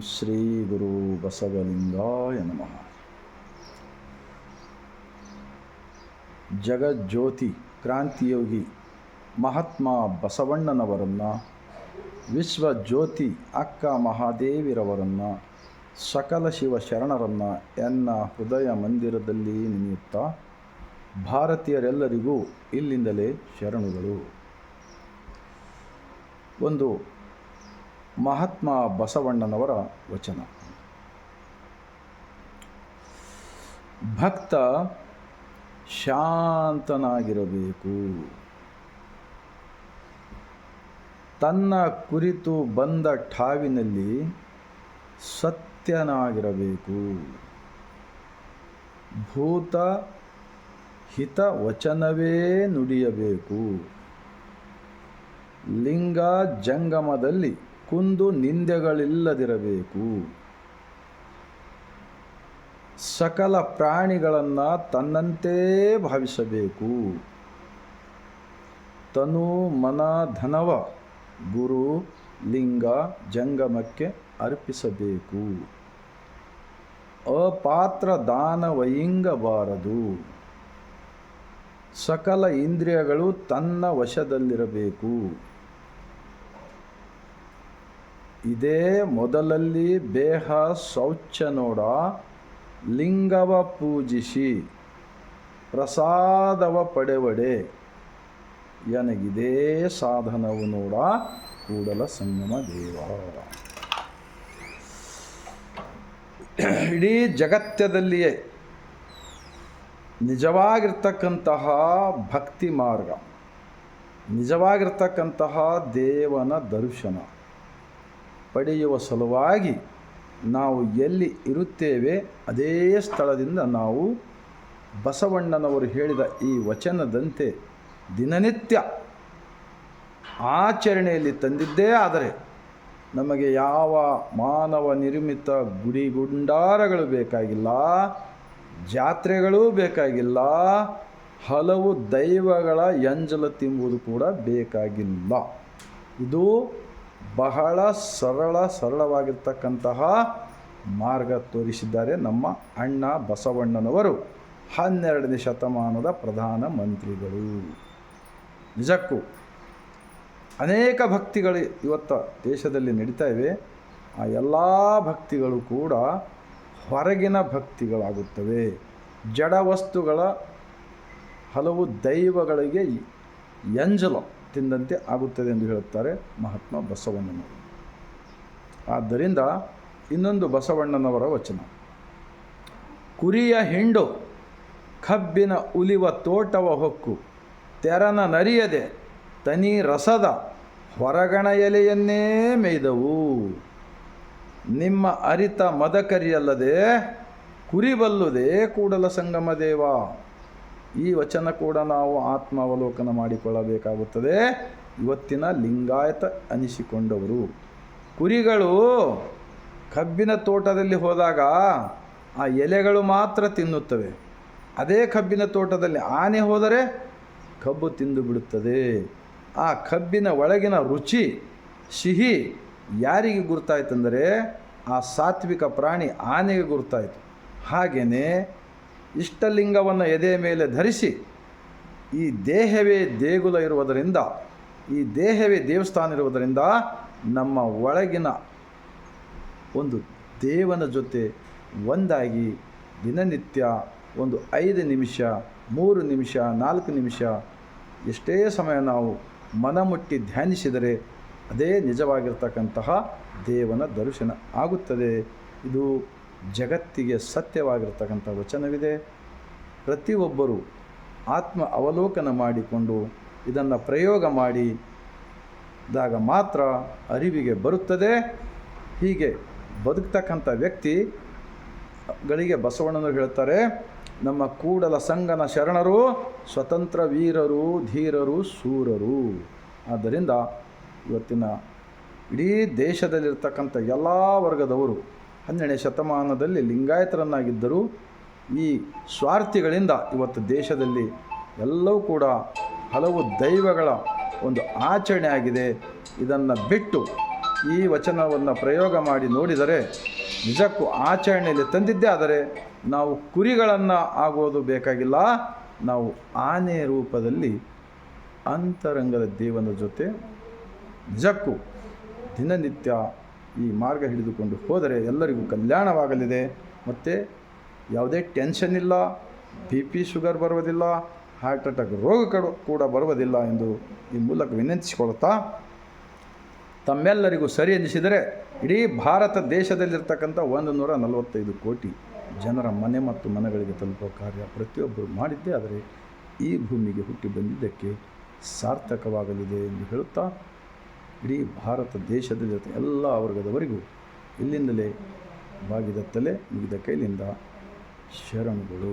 ಶ್ರೀ ಗುರು ಬಸವಲಿಂಗಾಯ ನಮಃ. ಜಗಜ್ಯೋತಿ ಕ್ರಾಂತಿಯೋಗಿ ಮಹಾತ್ಮ ಬಸವಣ್ಣನವರನ್ನು, ವಿಶ್ವಜ್ಯೋತಿ ಅಕ್ಕ ಮಹಾದೇವಿರವರನ್ನು, ಸಕಲ ಶಿವ ಶರಣರನ್ನು ಎನ್ನ ಹೃದಯ ಮಂದಿರದಲ್ಲಿ ನೆನೆಯುತ್ತಾ ಭಾರತೀಯರೆಲ್ಲರಿಗೂ ಇಲ್ಲಿಂದಲೇ ಶರಣುಗಳು. ಒಂದು ಮಹಾತ್ಮ ಬಸವಣ್ಣನವರ ವಚನ. ಭಕ್ತ ಶಾಂತನಾಗಿರಬೇಕು. ತನ್ನ ಕುರಿತು ಬಂದ ಠಾವಿನಲ್ಲಿ ಸತ್ಯನಾಗಿರಬೇಕು. ಭೂತ ಹಿತ ವಚನವೇ ನುಡಿಯಬೇಕು. ಲಿಂಗ ಜಂಗಮದಲ್ಲಿ ಕುಂದು ನಿಂದೆಗಳಿಲ್ಲದಿರಬೇಕು. ಸಕಲ ಪ್ರಾಣಿಗಳನ್ನು ತನ್ನಂತೆ ಭಾವಿಸಬೇಕು. ತನು, ಮನ, ಧನವ, ಗುರು, ಲಿಂಗ, ಜಂಗಮಕ್ಕೆ ಅರ್ಪಿಸಬೇಕು. ಅಪಾತ್ರ ದಾನವಯಿಂಗಬಾರದು ಸಕಲ ಇಂದ್ರಿಯಗಳು ತನ್ನ ವಶದಲ್ಲಿರಬೇಕು. ಇದೇ ಮೊದಲಲ್ಲಿ ಬೇಹ ಶೌಚ ನೋಡ, ಲಿಂಗವ ಪೂಜಿಸಿ, ಪ್ರಸಾದವ ಪಡೆವಡೆ. ಎನಗಿದೇ ಸಾಧನವು ನೋಡ, ಕೂಡಲ ಸಂಗಮ ದೇವ. ಇಡೀ ಜಗತ್ತದಲ್ಲಿಯೇ ನಿಜವಾಗಿರ್ತಕ್ಕಂತಹ ಭಕ್ತಿ ಮಾರ್ಗ, ನಿಜವಾಗಿರ್ತಕ್ಕಂತಹ ದೇವನ ದರ್ಶನ. ಪಡೆಯುವ ಸಲುವಾಗಿ ನಾವು ಎಲ್ಲಿ ಇರುತ್ತೇವೆ ಅದೇ ಸ್ಥಳದಿಂದ ನಾವು ಬಸವಣ್ಣನವರು ಹೇಳಿದ ಈ ವಚನದಂತೆ ದಿನನಿತ್ಯ ಆಚರಣೆಯಲ್ಲಿ ತಂದಿದ್ದೇ ಆದರೆ ನಮಗೆ ಯಾವ ಮಾನವ ನಿರ್ಮಿತ ಗುಡಿ ಗುಂಡಾರಗಳು ಬೇಕಾಗಿಲ್ಲ, ಜಾತ್ರೆಗಳೂ ಬೇಕಾಗಿಲ್ಲ, ಹಲವು ದೈವಗಳ ಎಂಜಲ ತಿಂಬುವುದು ಕೂಡ ಬೇಕಾಗಿಲ್ಲ. ಇದು ಬಹಳ ಸರಳ ಸರಳವಾಗಿರ್ತಕ್ಕಂತಹ ಮಾರ್ಗ ತೋರಿಸಿದ್ದಾರೆ ನಮ್ಮ ಅಣ್ಣ ಬಸವಣ್ಣನವರು. ಹನ್ನೆರಡನೇ ಶತಮಾನದ ಪ್ರಧಾನ ಮಂತ್ರಿಗಳು. ನಿಜಕ್ಕೂ ಅನೇಕ ಭಕ್ತಿಗಳು ಇವತ್ತು ದೇಶದಲ್ಲಿ ನಡೀತಾ ಇವೆ. ಆ ಎಲ್ಲ ಭಕ್ತಿಗಳು ಕೂಡ ಹೊರಗಿನ ಭಕ್ತಿಗಳಾಗುತ್ತವೆ. ಜಡ ವಸ್ತುಗಳ ಹಲವು ದೈವಗಳಿಗೆ ಎಂಜಲ. ತಿಂದಂತೆ ಆಗುತ್ತದೆ ಎಂದು ಹೇಳುತ್ತಾರೆ ಮಹಾತ್ಮ ಬಸವಣ್ಣನವರು. ಆದ್ದರಿಂದ ಇನ್ನೊಂದು ಬಸವಣ್ಣನವರ ವಚನ. ಕುರಿಯ ಹಿಂಡು ಕಬ್ಬಿನ ಉಲಿವ ತೋಟವ ಹೊಕ್ಕು, ತೆರನ ನರಿಯದೆ ತನಿ ರಸದ ಹೊರಗಣ ಎಲೆಯನ್ನೇ ಮೇಯ್ದವು. ನಿಮ್ಮ ಅರಿತ ಮದಕರಿಯಲ್ಲದೆ ಕುರಿಬಲ್ಲುದೇ ಕೂಡಲ ಸಂಗಮ ದೇವ. ಈ ವಚನ ಕೂಡ ನಾವು ಆತ್ಮಾವಲೋಕನ ಮಾಡಿಕೊಳ್ಳಬೇಕಾಗುತ್ತದೆ. ಇವತ್ತಿನ ಲಿಂಗಾಯತ ಅನಿಸಿಕೊಂಡವರು. ಕುರಿಗಳು ಕಬ್ಬಿನ ತೋಟದಲ್ಲಿ ಹೋದಾಗ ಆ ಎಲೆಗಳು ಮಾತ್ರ ತಿನ್ನುತ್ತವೆ. ಅದೇ ಕಬ್ಬಿನ ತೋಟದಲ್ಲಿ ಆನೆ ಹೋದರೆ ಕಬ್ಬು ತಿಂದು ಬಿಡುತ್ತದೆ. ಆ ಕಬ್ಬಿನ ಒಳಗಿನ ರುಚಿ, ಸಿಹಿ ಯಾರಿಗೆ ಗುರುತಾಯಿತಂದರೆ ಆ ಸಾತ್ವಿಕ ಪ್ರಾಣಿ ಆನೆಗೆ ಗುರುತಾಯಿತು. ಹಾಗೆಯೇ ಇಷ್ಟಲಿಂಗವನ್ನು ಎದೆ ಮೇಲೆ ಧರಿಸಿ ಈ ದೇಹವೇ ದೇಗುಲ ಇರುವುದರಿಂದ, ಈ ದೇಹವೇ ದೇವಸ್ಥಾನ ಇರುವುದರಿಂದ ನಮ್ಮ ಒಳಗಿನ ಒಂದು ದೇವನ ಜೊತೆ ಒಂದಾಗಿ ದಿನನಿತ್ಯ ಒಂದು ಐದು ನಿಮಿಷ, ಮೂರು ನಿಮಿಷ, ನಾಲ್ಕು ನಿಮಿಷ ಎಷ್ಟೇ ಸಮಯ ನಾವು ಮನಮುಟ್ಟಿ ಧ್ಯಾನಿಸಿದರೆ ಅದೇ ನಿಜವಾಗಿರ್ತಕ್ಕಂತಹ ದೇವನ ದರ್ಶನ ಆಗುತ್ತದೆ. ಇದು ಜಗತ್ತಿಗೆ ಸತ್ಯವಾಗಿರ್ತಕ್ಕಂಥ ವಚನವಿದೆ. ಪ್ರತಿಯೊಬ್ಬರು ಆತ್ಮ ಅವಲೋಕನ ಮಾಡಿಕೊಂಡು ಇದನ್ನು ಪ್ರಯೋಗ ಮಾಡಿದಾಗ ಮಾತ್ರ ಅರಿವಿಗೆ ಬರುತ್ತದೆ. ಹೀಗೆ ಬದುಕ್ತಕ್ಕಂಥ ವ್ಯಕ್ತಿಗಳಿಗೆ ಬಸವಣ್ಣನವರು ಹೇಳ್ತಾರೆ, ನಮ್ಮ ಕೂಡಲ ಸಂಗನ ಶರಣರು ಸ್ವತಂತ್ರ ವೀರರು, ಧೀರರು, ಸೂರರು. ಆದ್ದರಿಂದ ಇವತ್ತಿನ ಇಡೀ ದೇಶದಲ್ಲಿರ್ತಕ್ಕಂಥ ಎಲ್ಲ ವರ್ಗದವರು ಹನ್ನೆರಡನೇ ಶತಮಾನದಲ್ಲಿ ಲಿಂಗಾಯತರನ್ನಾಗಿದ್ದರೂ ಈ ಸ್ವಾರ್ಥಿಗಳಿಂದ ಇವತ್ತು ದೇಶದಲ್ಲಿ ಎಲ್ಲವೂ ಕೂಡ ಹಲವು ದೈವಗಳ ಒಂದು ಆಚರಣೆ ಆಗಿದೆ. ಇದನ್ನು ಬಿಟ್ಟು ಈ ವಚನವನ್ನು ಪ್ರಯೋಗ ಮಾಡಿ ನೋಡಿದರೆ ನಿಜಕ್ಕೂ ಆಚರಣೆಯಲ್ಲಿ ತಂದಿದ್ದೇ ಆದರೆ ನಾವು ಕುರಿಗಳನ್ನು ಆಗೋದು ಬೇಕಾಗಿಲ್ಲ. ನಾವು ಆನೆ ರೂಪದಲ್ಲಿ ಅಂತರಂಗದ ದೇವನ ಜೊತೆ ನಿಜಕ್ಕೂ ದಿನನಿತ್ಯ ಈ ಮಾರ್ಗ ಹಿಡಿದುಕೊಂಡು ಹೋದರೆ ಎಲ್ಲರಿಗೂ ಕಲ್ಯಾಣವಾಗಲಿದೆ. ಮತ್ತು ಯಾವುದೇ ಟೆನ್ಷನ್ ಇಲ್ಲ ಬಿ ಪಿ ಶುಗರ್ ಬರುವುದಿಲ್ಲ ಹಾರ್ಟ್ ಅಟ್ಯಾಕ್ ರೋಗ ಕೂಡ ಬರುವುದಿಲ್ಲ ಎಂದು ಈ ಮೂಲಕ ವಿನಂತಿಸಿಕೊಳ್ಳುತ್ತಾ ತಮ್ಮೆಲ್ಲರಿಗೂ ಸರಿ ಎನಿಸಿದರೆ ಇಡೀ ಭಾರತ ದೇಶದಲ್ಲಿರ್ತಕ್ಕಂಥ ಒಂದು ನೂರ ನಲವತ್ತೈದು ಕೋಟಿ ಜನರ ಮನೆ ಮತ್ತು ಮನೆಗಳಿಗೆ ತಲುಪುವ ಕಾರ್ಯ ಪ್ರತಿಯೊಬ್ಬರು ಮಾಡಿದ್ದೇ ಆದರೆ ಈ ಭೂಮಿಗೆ ಹುಟ್ಟಿ ಬಂದಿದ್ದಕ್ಕೆ ಸಾರ್ಥಕವಾಗಲಿದೆ ಎಂದು ಹೇಳುತ್ತಾ ಇಡೀ ಭಾರತ ದೇಶದ ಜೊತೆ ಎಲ್ಲ ವರ್ಗದವರಿಗೂ ಇಲ್ಲಿಂದಲೇ ಬಾಗಿದ ತಲೆ ಮುಗಿದ ಕೈಲಿಂದ ಶರಣುಗಳು.